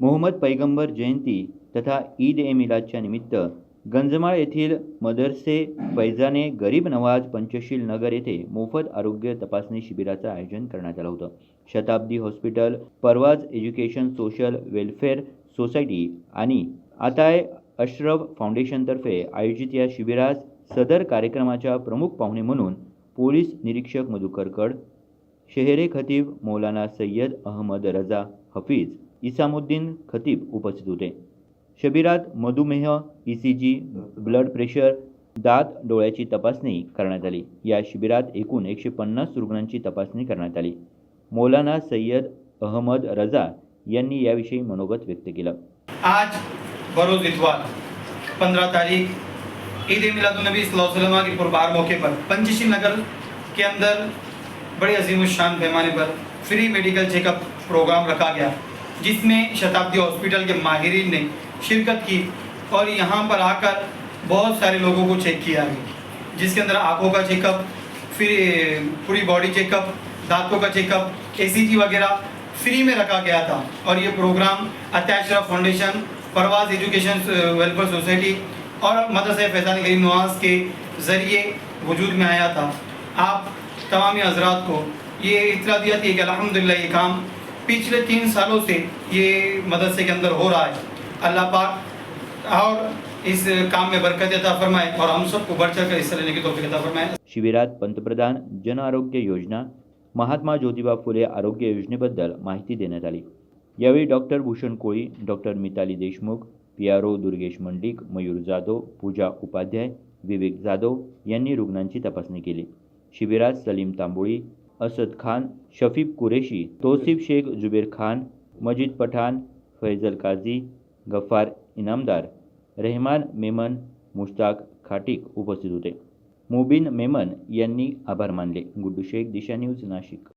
मोहम्मद पैगंबर जयंती तथा ईद ए मिलादच्या निमित्त गंजमाळ येथील मदरसे फैजाने गरीब नवाज पंचशील नगर येथे मोफत आरोग्य तपासणी शिबिराचं आयोजन करण्यात आलं होतं. Shatabdi hospital Parwaz education social welfare society आणि आताय अश्रफ फाउंडेशनतर्फे आयोजित या शिबिरास सदर कार्यक्रमाच्या प्रमुख पाहुणे म्हणून पोलीस निरीक्षक मधुकर कड शेहरे खतीब मौलाना सय्यद अहमद रजा हफीज इसामुद्दीन खतीब उपस्थित होते. शिबिरात मधुमेह E C G blood pressure दात डोळ्याची तपासणी करण्यात आली. या शिबिरात एकूण एकशे पन्नास रुग्णांची तपासणी करण्यात आली. मौलाना सय्यद अहमद रजा यांनी याविषयी मनोगत व्यक्त केलं. आज बरोज इतवार पंद्रह तारीख ईद मिलादुलनबी सल्लल्लाहु अलैहि के पुरबार मौके पर पंचशील नगर के अंदर बड़े अजीम शान पैमाने पर फ्री मेडिकल चेकअप प्रोग्राम रखा गया। जिसमें शताब्दी हॉस्पिटल के माहिरीन ने शिरकत की और यहाँ पर आकर बहुत सारे लोगों को चेक किया गया जिसके अंदर आँखों का चेकअप फिर पूरी बॉडी चेकअप दांतों का चेकअप ए वगैरह फ्री में रखा गया था। और ये programme अत्याशरा foundation Parwaz education welfare society और मदरसा फैजान गरीब नवाज़ के ज़रिए वजूद में आया था। आप तमामी हजरात को ये इतला दिया थी कि अल्हम्दुलिल्लाह ये काम पिछले तीन सालों से ये मदरसे के अंदर हो रहा है। अल्लाह पाक और इस काम में बरकत अता फरमाए और हम सबको बढ़ चढ़ कर हिस्सा लेने की तौफीक अता फरमाए। शिबिरात पंतप्रधान जन आरोग्य योजना महात्मा ज्योतिबा फुले आरोग्य योजनेबद्दल माहिती देण्यात आली. यावेळी doctor Bhushan Koli doctor Mitali Deshmukh P R O Durgesh Mandik Mayur Jadhav Puja Upadhyay Vivek Jadhav यांनी रुग्णांची तपासणी केली. शिबिरात सलीम तांबोळी असद खान शफीब कुरेशी तोसिफ शेख जुबेर खान मजीद पठाण फैजल काझी गफ्फार इनामदार रेहमान मेमन मुश्ताक खाटिक उपस्थित होते. मोबिन मेमन यांनी आभार मानले. गुड्डू शेख दिशा न्यूज नाशिक.